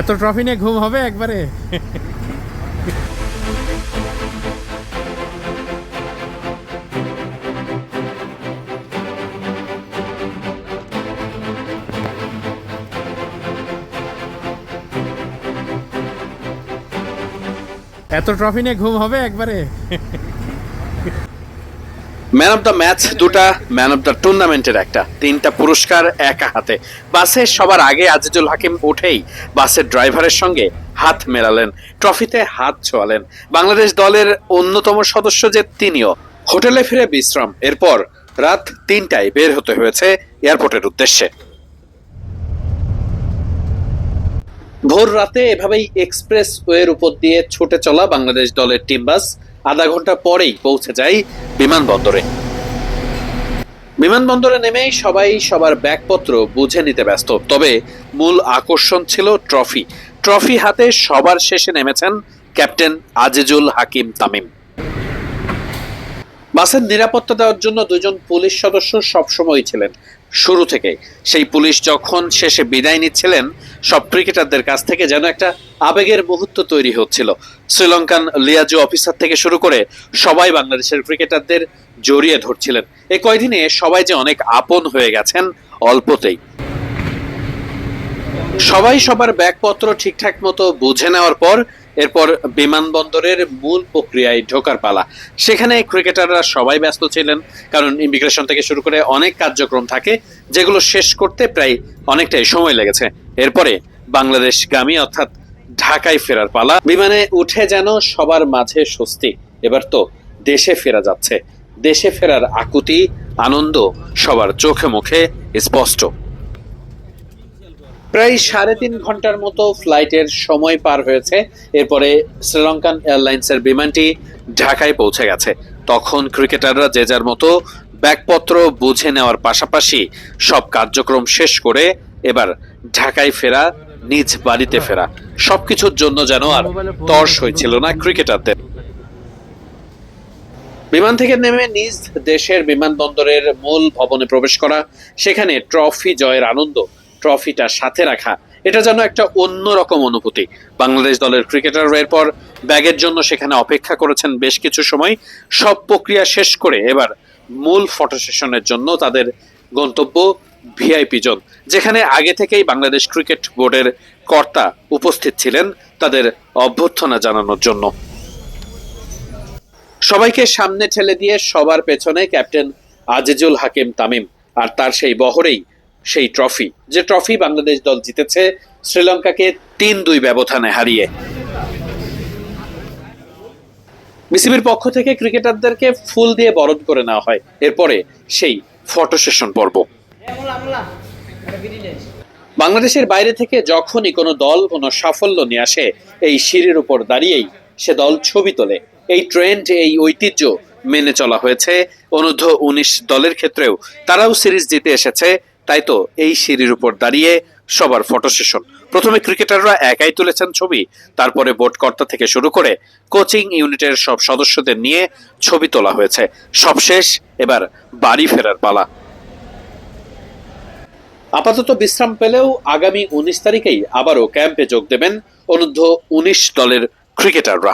এত ট্রফি নিয়ে ঘুম হবে একবারে? এত ট্রফি নিয়ে ঘুম হবে একবারে? ম্যান অফ দ্য ম্যাচ দুটা, ম্যান অফ দ্য টুর্নামেন্টের একটা। তিনটা পুরস্কার একা হাতে। বাসে সবার আগে আজিজুল হাকিম উঠেই বাসের ড্রাইভারের সঙ্গে হাত মেলালেন, ট্রফিতে হাত ছোঁয়ালেন। বাংলাদেশ দলের অন্যতম সদস্য যে তিনিও, হোটেলে ফিরে বিশ্রাম। এরপর রাত তিনটায় বের হতে হয়েছে এয়ারপোর্টের উদ্দেশ্যে। ভোর রাতে এভাবেই এক্সপ্রেস ওয়ের উপর দিয়ে ছুটে চলা বাংলাদেশ দলের টিম বাস আধা ঘণ্টা পরেই পৌঁছে যাই বিমানবন্দরে। বিমানবন্দরে নেমেই সবাই সবার ব্যাগপত্র বুঝে নিতে ব্যস্ত। তবে মূল আকর্ষণ ছিল ট্রফি। ট্রফি হাতে সবার শেষে নেমেছেন ক্যাপ্টেন আজিজুল হাকিম তামিম। বাসের নিরাপত্তা দেওয়ার জন্য দুজন পুলিশ সদস্য সবসময় ছিলেন। শুরু থেকে সেই পুলিশ যখন শেষে বিদায় নিচ্ছিলেন, সব ক্রিকেটারদের কাছ থেকে যেন একটা আবেগের মুহূর্ত তৈরি হচ্ছিল। শ্রীলঙ্কান লিয়াজু অফিসার থেকে শুরু করে সবাই বাংলাদেশের ক্রিকেটারদের জড়িয়ে ধরছিলেন। এই কয়দিনে সবাই যে অনেক আপন হয়ে গেছেন, অল্পতেই। সবাই সবার ব্যাগপত্র ঠিকঠাক মতো বুঝে নেওয়ার পর এরপর বিমানবন্দরের মূল প্রক্রিয়ায় ঢোকার পালা। সেখানে ক্রিকেটাররা সবাই ব্যস্ত ছিলেন, কারণ ইমিগ্রেশন থেকে শুরু করে অনেক কার্যক্রম থাকে, যেগুলো শেষ করতে প্রায় অনেকটাই সময় লেগেছে। এরপরে বাংলাদেশগামী অর্থাৎ ঢাকায় ফেরার পালা। বিমানে উঠে যেন সবার মাঝে স্বস্তি। এবার তো দেশে ফেরা যাচ্ছে। দেশে ফেরার আকুতি, আনন্দ সবার চোখে মুখে স্পষ্ট। প্রায় সাড়ে তিন ঘণ্টার মতো ফ্লাইটের সময় পার হয়েছে। এরপরে শ্রীলঙ্কান এয়ারলাইন্সের বিমানটি ঢাকায় পৌঁছে গেছে। তখন ক্রিকেটাররা যে যার মতো ব্যাগপত্র বুঝে নেওয়ার পাশাপাশি সব কার্যক্রম শেষ করে এবার ঢাকায় ফেরা, নিজ বাড়িতে ফেরা। সবকিছুর জন্য যেন আর তর্স হয়েছিল না ক্রিকেটারদের। বিমান থেকে নেমে নিজ দেশের বিমানবন্দরের মূল ভবনে প্রবেশ করা, সেখানে ট্রফি জয়ের আনন্দ ট্রফিটা সাথে রাখা। এটা যেন একটা অন্যরকম অনুভূতি। বাংলাদেশ দলের ক্রিকেটাররা এরপর ব্যাগের জন্য সেখানে অপেক্ষা করেছেন বেশ কিছু সময়। সব প্রক্রিয়া শেষ করে এবার মূল ফটো সেশনের জন্য তাদের গন্তব্য ভিআইপি জোন, যেখানে আগে থেকেই বাংলাদেশ ক্রিকেট বোর্ডের কর্তা উপস্থিত ছিলেন তাদের অভ্যর্থনা জানানোর জন্য। সবাইকে সামনে ঠেলে দিয়ে সবার পেছনে ক্যাপ্টেন আজিজুল হাকিম তামিম, আর তার সেই বহরেই সেই ট্রফি, যে ট্রফি বাংলাদেশ দল জিতেছে শ্রীলঙ্কাকে তিন দুই ব্যবধানে হারিয়ে। বিসিবির পক্ষ থেকে ক্রিকেটারদেরকে ফুল দিয়ে বরণ করে নেওয়া হয়। এরপরে সেই ফটো সেশন পর্ব। বাংলাদেশের বাইরে থেকে যখনই কোনো দল কোনো সাফল্য নিয়ে আসে, এই সিঁড়ির উপর দাঁড়িয়েই সে দল ছবি তোলে। এই ট্রেন্ড, এই ঐতিহ্য মেনে চলা হয়েছে। অনূর্ধ্ব উনিশ দলের ক্ষেত্রেও তারাও সিরিজ জিতে এসেছে। তাই তো এই সিঁড়ির উপর দাঁড়িয়ে সবার ফটো সেশন প্রথমে ক্রিকেটাররা একাই তুলেছেন ছবি, তারপরে বোর্ড কর্তা থেকে শুরু করে কোচিং ইউনিটের সব সদস্যদের নিয়ে ছবি তোলা হয়েছে। সবশেষ এবার বাড়ি ফেরার পালা। আপাতত বিশ্রাম পেলেও আগামী উনিশ তারিখেই আবারও ক্যাম্পে যোগ দেবেন অনূর্ধ্ব উনিশ দলের ক্রিকেটাররা